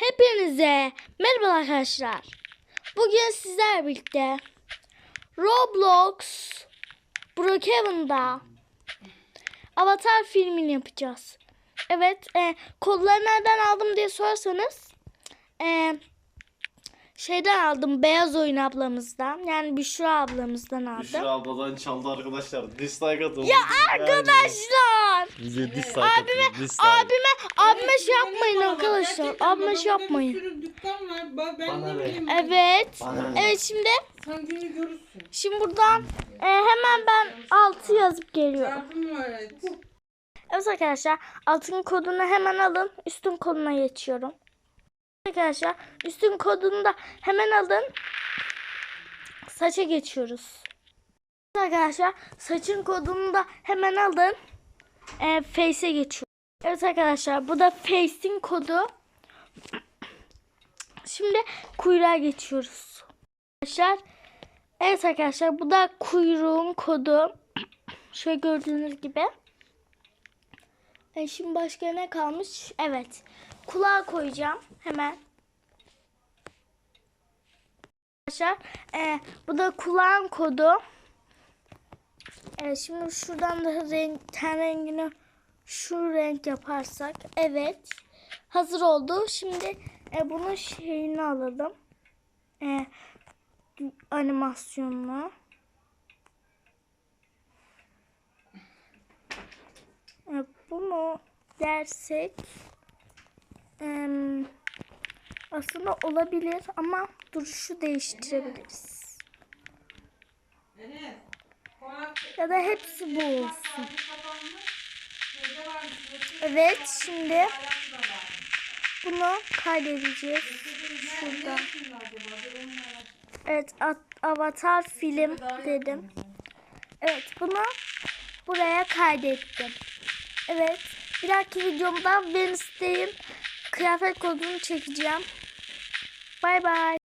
Hepinize merhaba arkadaşlar. Bugün sizlerle birlikte Roblox Brookhaven'da Avatar filmini yapacağız. Evet, e, kodları nereden aldım diye sorarsanız e, şeyden aldım Beyaz Oyun ablamızdan. Yani Büşra ablamızdan aldım. Büşra abladan çaldı arkadaşlar. Dislike atın. Ya arkadaşlar! Bize dislike Abime, abime, abime şey yapmayın arkadaşlar. Abime şey yapmayın. Bir sürü dükkan var. Bak ben Bana ne ver. bileyim. Evet. Evet şimdi Sen günü görürsün. Şimdi buradan e, hemen ben 6 yazıp geliyorum. Çarpım var evet. Evet arkadaşlar altın kodunu hemen alın. Üstün koduna geçiyorum. Arkadaşlar üstün kodunu da hemen alın. Saça geçiyoruz. Evet Arkadaşlar saçın kodunu da hemen alın. E, face'e geçiyorum. Evet arkadaşlar bu da face'in kodu. Şimdi kuyruğa geçiyoruz. Arkadaşlar Evet arkadaşlar bu da kuyruğun kodu. Şöyle gördüğünüz gibi. E şimdi başka ne kalmış? Evet. Kulağa koyacağım hemen. Arkadaşlar e, bu da kulağın kodu. Evet şimdi şuradan da renk, ten rengini şu renk yaparsak. Evet. Hazır oldu. Şimdi e, bunun şeyini alalım. E, animasyonunu. E, bunu dersek em, aslında olabilir ama duruşu değiştirebiliriz. Enes. Ya da hepsi bu olsun. Evet şimdi bunu kaydedeceğiz. Şurada. Evet at- avatar film dedim. Evet bunu buraya kaydettim. Evet bir dahaki videomda Wednesday'in kıyafet kodunu çekeceğim. Bay bay.